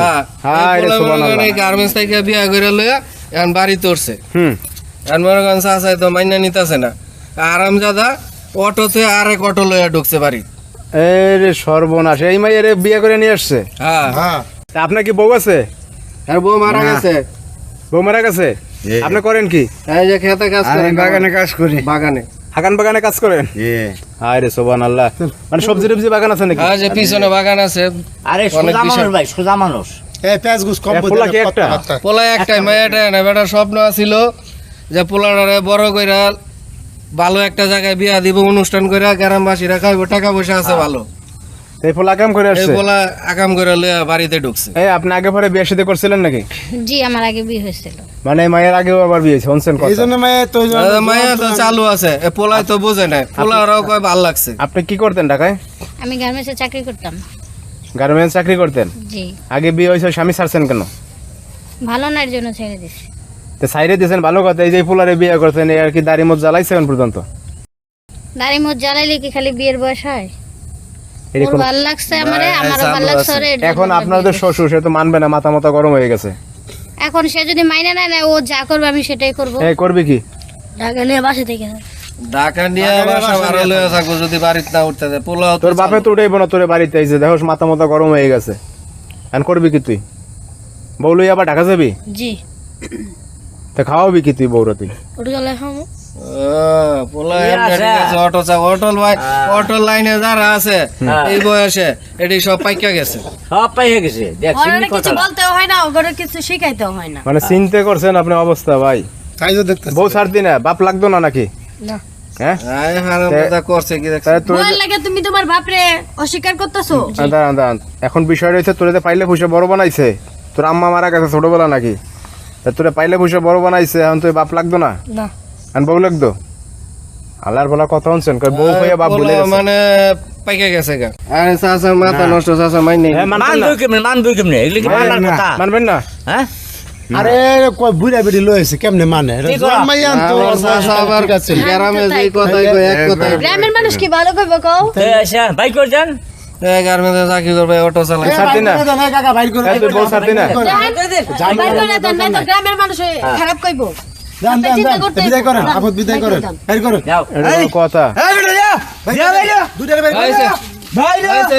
হ্যাঁ হ্যাঁ এখন বাড়ি মনে তো নিতেছে না অটোতে আরেক অটো লইয়া ঢুকছে বাড়ি এই সর্বনাশ। এই মাইয়ের বিয়ে করে নিয়ে আসছে। হ্যাঁ। হ্যাঁ। তা আপনার কি বউ আছে? আর বউ মারা গেছে। বউ মারা গেছে? আপনি করেন কি? এই যে খেতে কাজ করে বাগানে কাজ করি। বাগানে। হাকান বাগানে কাজ করেন? হায় রে সোবান আল্লাহ মানে সবজি টবজি বাগান আছে নাকি? হ্যাঁ যে পিছনে বাগান আছে। আরে সোজা মানুষ ভাই সোজা মানুষ। এই পেঁয়াজ গুছ কম পোলা কি একটা? পোলা একটাই মেয়েটা না বেটার স্বপ্ন আছিল যে পোলাটারে বড় কইরা ভালো একটা জায়গায় বিয়া দিব অনুষ্ঠান করে গ্রামবাসীরা খাইবো টাকা পয়সা আছে ভালো। এই ফুল আকাম করে এই পোলা আকাম করে লইয়া বাড়িতে ঢুকছে। এই আপনি আগে পরে বিয়ে সাথে করছিলেন নাকি? জি আমার আগে বিয়ে হয়েছিল। মানে মায়ের আগেও আবার বিয়ে হয়েছে শুনছেন এই কথা? জন্য মেয়ে তো দাদা তো চালু আছে এ পোলাই তো বোঝে না পোলারাও কয় ভালো লাগছে। আপনি কি করতেন ঢাকায়? আমি গার্মেন্টসে চাকরি করতাম। গার্মেন্টস চাকরি করতেন? জি। আগে বিয়ে হয়েছে স্বামী ছাড়ছেন কেন? ভালো নার জন্য ছেড়ে দিছি তো সাইডে দিয়েছেন ভালো কথা এই যে ফুলারে বিয়ে করছেন এই আর কি দাড়ি মত জ্বালাইছে এখন পর্যন্ত? দাড়ি মোট জ্বালাইলে কি খালি বিয়ের বয়স হয়? ভালো লাগছে আমারে আমারও ভালো এখন শ্বশুর সে তো মানবে না মাথা মাথা গরম হয়ে গেছে। এখন সে যদি মাইনে নেয় ও যা করবে আমি সেটাই করব। কি? ঢাকা নিয়ে বাসা থেকে। ঢাকা নিয়ে বাসা ভাড়া লইয়া থাকব যদি বাড়িতে না উঠতে দেয় পোলাও তোর বাপে চালু। তো উঠেইব না তোর বাড়িতে দেখো মাথা মাথা গরম হয়ে গেছে। এখন করবি কি তুই? বউ লই আবার ঢাকা যাবি? জি। তো খাওয়াবি কি তুই বউরা তুই ওটা চলে খাব। আহ, পোলা এমনি আছে। ঠিক আছে, অটো চা অটল ভাই অটল লাইনে যারা আছে এই বয়সে এটি সব পাইকা গেছে। সব পাইয়ে গেছে। দেখ ঘরের চিনি কিছু কথা বলতেও হয় না ওগুলো কিছু শিখাইতেও হয় না। মানে চিনতে করছেন আপনি অবস্থা ভাই। বউ না বাপ লাগতো না নাকি? এখন বিষয় রয়েছে তোরে পাইলে পুষে বড় বানাইছে তোর আম্মা মারা গেছে ছোটবেলা নাকি? তা তোরে পাইলে পুষে বড় বানাইছে এখন তুই বাপ লাগতো না? না। এখন বউ লাগতো? আল্লাহর বলা কথা শুনছেন কই বউ হয়ে বাপ বলে। মানে পাইকা গেছে গা। আরে চাচার মাথা নষ্ট চাচা মাইনে। হ্যাঁ, মানবেন না? মানবই কেমনে মানবই কেমনে? এগুলি কি মানার কথা? মানবেন না। হ্যাঁ? আরে কই বুড়া বেড়ি লয়েছে কেমনে মানে? কি করা? জন্মাই আনতো আবার ঠিক গ্রামে যেই কথাই কয় এক কথাই গ্রামের মানুষ কি ভালো করব কও? বাইক করে যান গার্মেন্টে চাকরি করবে অটো চালাই ছাড় দি না। কাকা বাইর করে তুই বউ ছাড় না। বাইর করে দেন, নাই তো গ্রামের মানুষ খারাপ কইবো। যান যান যান বিদায় করেন আপদ বিদায় করেন। বাইর করেন যাও এটা কোনো কথা। দুইটারে বাইর আইছে। বাইরে আইছে।